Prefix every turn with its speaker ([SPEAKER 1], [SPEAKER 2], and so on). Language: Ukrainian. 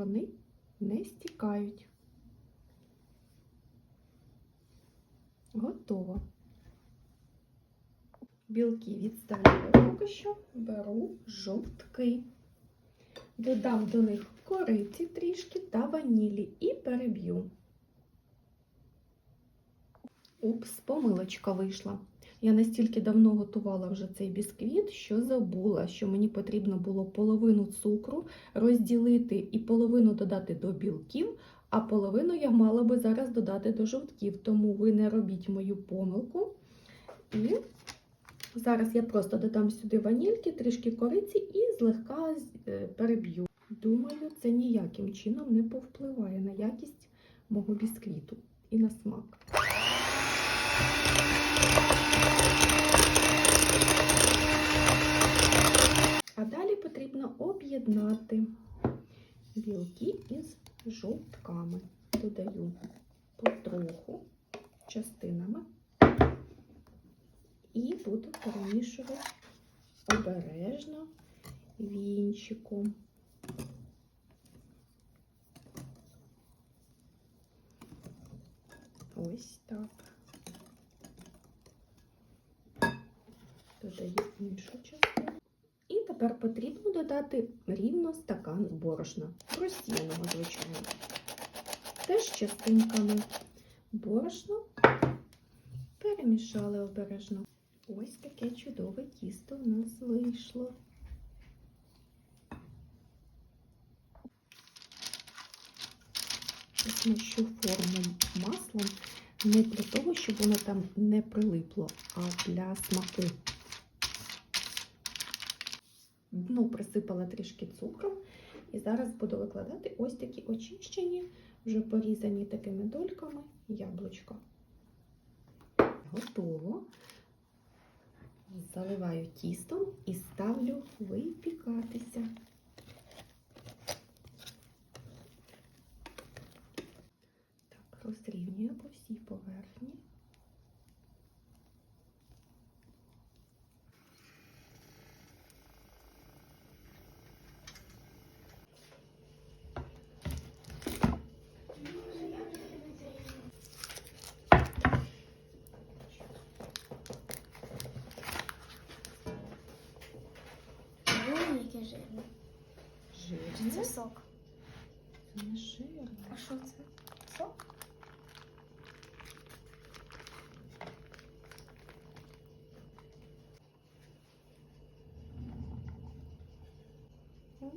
[SPEAKER 1] вони не стікають. Готово. Білки відставляю поки що, беру жовтки. Додам до них кориці трішки та ванілі і переб'ю. Упс, помилочка вийшла. Я настільки давно готувала вже цей бісквіт, що забула, що мені потрібно було половину цукру розділити і половину додати до білків, а половину я мала би зараз додати до жовтків. Тому ви не робіть мою помилку. І зараз я просто додам сюди ванільки, трішки кориці і злегка е, переб'ю. Думаю, це ніяким чином не повпливає на якість мого бісквіту і на смак. Потрібно об'єднати білки із жовтками. Додаю потроху частинами і буду перемішувати обережно вінчиком. Ось так. Додаю іншу частину. Тепер потрібно додати рівно стакан борошна, розсіяного, звичайно. Теж частинками борошно перемішали обережно. Ось таке чудове тісто в нас вийшло. Змащу форму маслом не для того, щоб воно там не прилипло, а для смаку. Дно присипала трішки цукром. І зараз буду викладати ось такі очищені, вже порізані такими дольками яблучко. Готово. Заливаю тістом і ставлю випікатися. Так, розрівнюю по всій поверхні. Жирне.
[SPEAKER 2] Це сок.
[SPEAKER 1] Це не жирне.
[SPEAKER 2] А що це? Сок?
[SPEAKER 1] М.